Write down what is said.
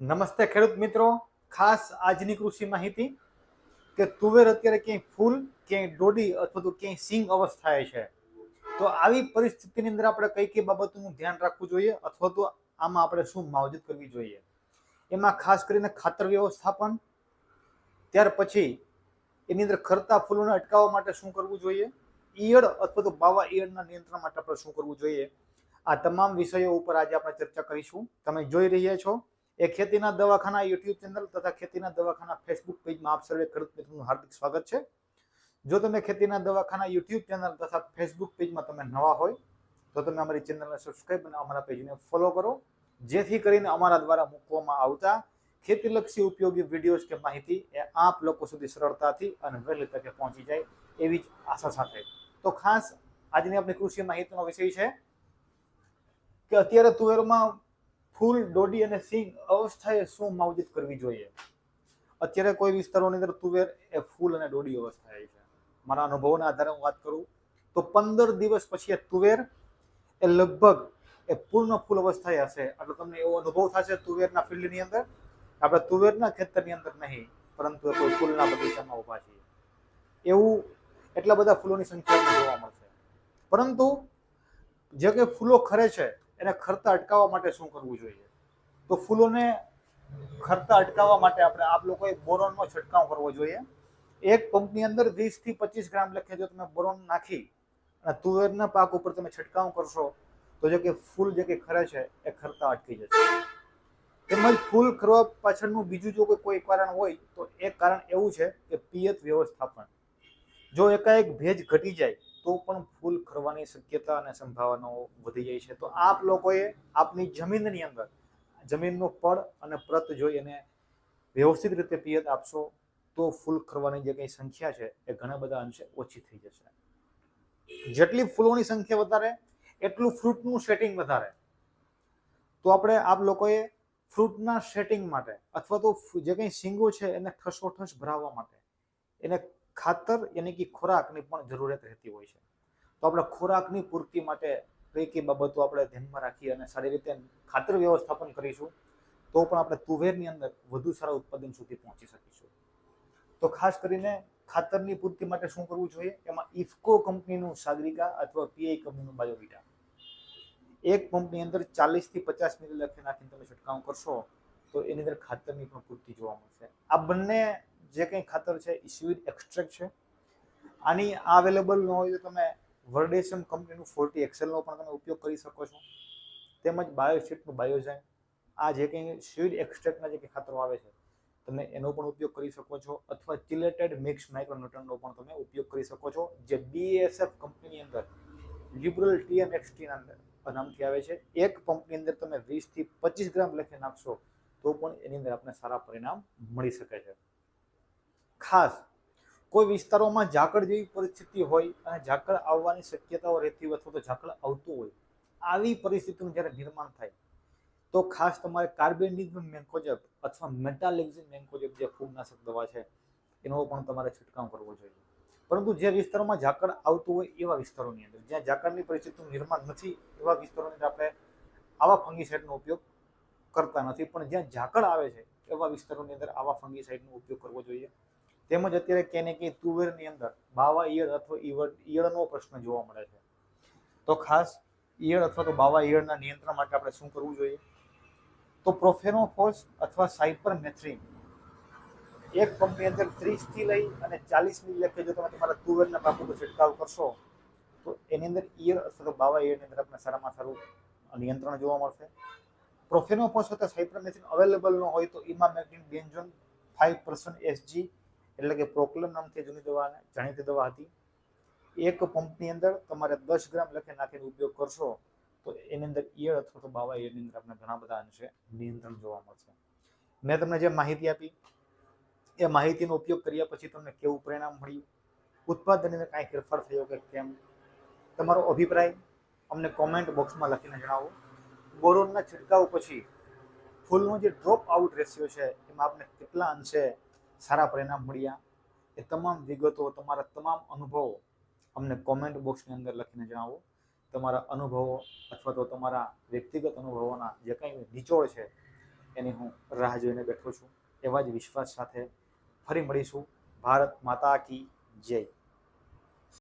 નમસ્તે ખેડૂત મિત્રો. ખાસ આજની કૃષિ માહિતી કે તુવેર અત્યારે ક્યાંય ફૂલ, ક્યાંય ડોડી અથવા તો ક્યાંય સિંગ અવસ્થાએ છે. તો આવી પરિસ્થિતિની અંદર આપણે કઈ કઈ બાબતોનું ધ્યાન રાખવું જોઈએ અથવા તો આમાં આપણે શું માવજત કરવી જોઈએ? એમાં ખાસ કરીને ખાતર વ્યવસ્થાપન, ત્યાર પછી એની અંદર ખરતા ફૂલોને અટકાવવા માટે શું કરવું જોઈએ? ઈયળ અથવા તો બાવા ઈયળના નિયંત્રણ માટે આપણે શું કરવું જોઈએ? આ તમામ વિષયો ઉપર આજે આપણે ચર્ચા કરીશું. તમે જોઈ રહ્યા છો એ ખેતીના દવાખાના યુટ્યુબ ચેનલ તથા ખેતીના દવાખાના ફેસબુક પેજમાં આપ સર્વે ખેડૂત મિત્રોનું હાર્દિક સ્વાગત છે. જો તમે ખેતીના દવાખાના યુટ્યુબ ચેનલ તથા ફેસબુક પેજમાં તમે નવા હોય, તો તમે અમારી ચેનલને સબસ્ક્રાઈબ અને અમારા પેજને ફોલો કરો. જેથી કરીને અમારા દ્વારા મૂકવામાં આવતા ખેતીલક્ષી ઉપયોગી વિડીયોઝ કે માહિતી એ આપ લોકો સુધી સરળતાથી અને વહેલી તકે પહોંચી જાય એવી જ આશા સાથે. તો ખાસ આજની આપણી કૃષિ માહિતીનો વિષય છે કે અત્યારે તુવેરમાં ફૂલ દોડી અને સિંગ અવસ્થાએ શું માવજત કરવી જોઈએ? અત્યારે કોઈ વિસ્તારોની અંદર તુવેર એ ફૂલ અને દોડી અવસ્થાએ છે. મારા અનુભવના આધારે હું વાત કરું તો પંદર દિવસ પછી એ તુવેર એ લગભગ એ પૂર્ણ ફૂલ અવસ્થાએ હશે. એટલે તમને એવો અનુભવ થશે તુવેરના ફિલ્ડની અંદર આપણે તુવેરના ખેતરની અંદર નહીં, પરંતુ એ કોઈ ફૂલના બગીચામાં ઊભા છીએ. એવું એટલા બધા ફૂલોની સંખ્યા જોવા મળશે. પરંતુ જે કે ફૂલો ખરે છે એને ખરતા અટકાવવા માટે શું કરવું જોઈએ? તો ફૂલોને ખરતા અટકાવવા માટે આપણે આપ લોકોએ બોરોનનો છંટકાવ કરવો જોઈએ. એક પંપની અંદર વીસથી પચીસ ગ્રામ લખે જો તમે બોરોન નાખી અને તુવેરના પાક ઉપર તમે છંટકાવ કરશો, તો જે કે ફૂલ જે કે ખરે છે, એ ખરતા અટકી જશે. તેમજ ફૂલ ખરવા પાછળનું બીજું જો કોઈ કારણ હોય, તો એક કારણ એવું છે કે પિયત વ્યવસ્થાપન. જો એકાએક ભેજ ઘટી જાય તો પણ ફૂલ ખરવાની શક્યતા અને સંભાવનાઓ વધી જાય છે. તો આપ લોકોએ આપની જમીનની અંદર જમીનનું પડ અને પ્રત જોઈ અને વ્યવસ્થિત રીતે પિયત આપશો તો ફૂલ ખરવાની જે કંઈ સંખ્યા છે એ ઘણા બધા અંશે ઓછી થઈ જશે. જેટલી ફૂલોની સંખ્યા વધારે, એટલું ફ્રૂટનું સેટિંગ વધારે. તો આપણે આપ લોકોએ ફ્રૂટના સેટિંગ માટે અથવા તો જે કંઈ સિંગો છે એને ઠસોઠસ ભરાવવા માટે એને ખાતર યાની કે ખોરાકની પણ જરૂરિયાત રહેતી હોય છે. તો આપણે ખોરાકની પૂર્તિ માટે કઈ કઈ બાબતો આપણે ધ્યાનમાં રાખી અને સારી રીતે ખાતર વ્યવસ્થાપન કરીશું, તો પણ આપણે તુવેરની અંદર વધુ સારા ઉત્પાદન સુધી પહોંચી શકીશું. તો ખાસ કરીને ખાતરની પૂર્તિ માટે શું કરવું જોઈએ? એમાં ઇફકો કંપનીનું સાગરિકા અથવા પીઆઈ કંપનીનું બાયોવિટા એક પંપની અંદર ચાલીસથી પચાસ મિલી લખી નાખીને તમે છંટકાવ કરશો, તો એની અંદર ખાતરની પણ પૂર્તિ જોવા મળશે. આ બંને જે કંઈ ખાતર છે, એ સ્વીટ એક્સ્ટ્રેક્ટ છે. આની આ અવેલેબલ ન હોય તો તમે વર્ડેસમ કંપનીનું ફોર્ટી એક્સેલનો પણ તમે ઉપયોગ કરી શકો છો. તેમજ બાયોશીટનું બાયોઝાઇન આ જે કંઈ સ્વીડ એક્સ્ટ્રેક્ટના જે કંઈ ખાતરો આવે છે, તમે એનો પણ ઉપયોગ કરી શકો છો. અથવા ચિલેટેડ મિક્સ માઇક્રોન્યુટ્રનનો પણ તમે ઉપયોગ કરી શકો છો, જે બીએસએફ કંપનીની અંદર લિબરલ ટીએમએક્સટીના અંદર નામથી આવે છે. એક પંપની અંદર તમે વીસથી પચીસ ગ્રામ લખી નાખશો, તો પણ એની અંદર આપણને સારા પરિણામ મળી શકે છે. ખાસ કોઈ વિસ્તારોમાં ઝાકળ જેવી પરિસ્થિતિ હોય, અને ઝાકળ આવવાની શક્યતાઓ રહેતી હોય અથવા તો ઝાકળ આવતું હોય, આવી પરિસ્થિતિનું જ્યારે નિર્માણ થાય, તો ખાસ તમારે કાર્બેન્ડિઝમ મેન્કોજેબ અથવા મેટાલેક્ઝિન મેન્કોજેબ જે ફૂગનાશક દવા છે, એનો પણ તમારે છંટકાવ કરવો જોઈએ. પરંતુ જે વિસ્તારોમાં ઝાકળ આવતું હોય એવા વિસ્તારોની અંદર, જ્યાં ઝાકળની પરિસ્થિતિનું નિર્માણ નથી, એવા વિસ્તારોની અંદર આપણે આવા ફંગીસાઇડનો ઉપયોગ કરતા નથી, પણ જ્યાં ઝાકળ આવે છે, એવા વિસ્તારોની અંદર આવા ફંગીસાઇડનો ઉપયોગ કરવો જોઈએ. તેમજ અત્યારે કેને ક્યાંય તુવેરની અંદર બાવા ઈયળ અથવા ઈવડ, ઈયળનો પ્રશ્ન જોવા મળે છે. તો ખાસ ઈયળ અથવા તો બાવા ઈયળના નિયંત્રણ માટે આપણે શું કરવું જોઈએ? તો પ્રોફેનોફોસ અથવા સાયપરમેથ્રિન એક પંપની અંદર ત્રીસથી લઈ અને ચાલીસ મિલી જો તમે તમારા તુવેરના પાક ઉપર છંટકાવ કરશો, તો એની અંદર ઈયળ અથવા તો બાવા ઈયળની અંદર આપણે સારામાં સારું નિયંત્રણ જોવા મળશે. પ્રોફેનોફોસ અથવા સાયપરમેથ્રિન અવેલેબલ ન હોય તો emamectin benzoate five percent SG એટલે કે પ્રોક્લમ નામથી જૂની દવા જાણીતી દવા હતી. એક પંપની અંદર તમારે દસ ગ્રામ લખે નાખીને ઉપયોગ કરશો તો એની અંદર ઈયળ અથવા તો બાવા ઈયળની અંદર આપણે ઘણા બધા અંશે નિયંત્રણ જોવા મળશે. મેં તમને જે માહિતી આપી, એ માહિતીનો ઉપયોગ કર્યા પછી તમને કેવું પરિણામ મળ્યું? ઉત્પાદનની અંદર કાંઈ ફેરફાર થયો કે કેમ? તમારો અભિપ્રાય અમને કોમેન્ટ બોક્સમાં લખીને જણાવો. બોરોનના છંટકાવ પછી ફૂલનો જે ડ્રોપ આઉટ રેશિયો છે, એમાં આપણે કેટલા અંશે સારા પરિણામ મળ્યા. એ તમામ વિગતો, તમારા તમામ અનુભવો અમને કોમેન્ટ બોક્સની અંદર લખીને જણાવો. તમારા અનુભવો અથવા તો તમારા વ્યક્તિગત અનુભવોના જે કંઈ નિચોડ છે, એની હું રાહ જોઈને બેઠો છું. એવા જ વિશ્વાસ સાથે ફરી મળીશું. ભારત માતા કી જય.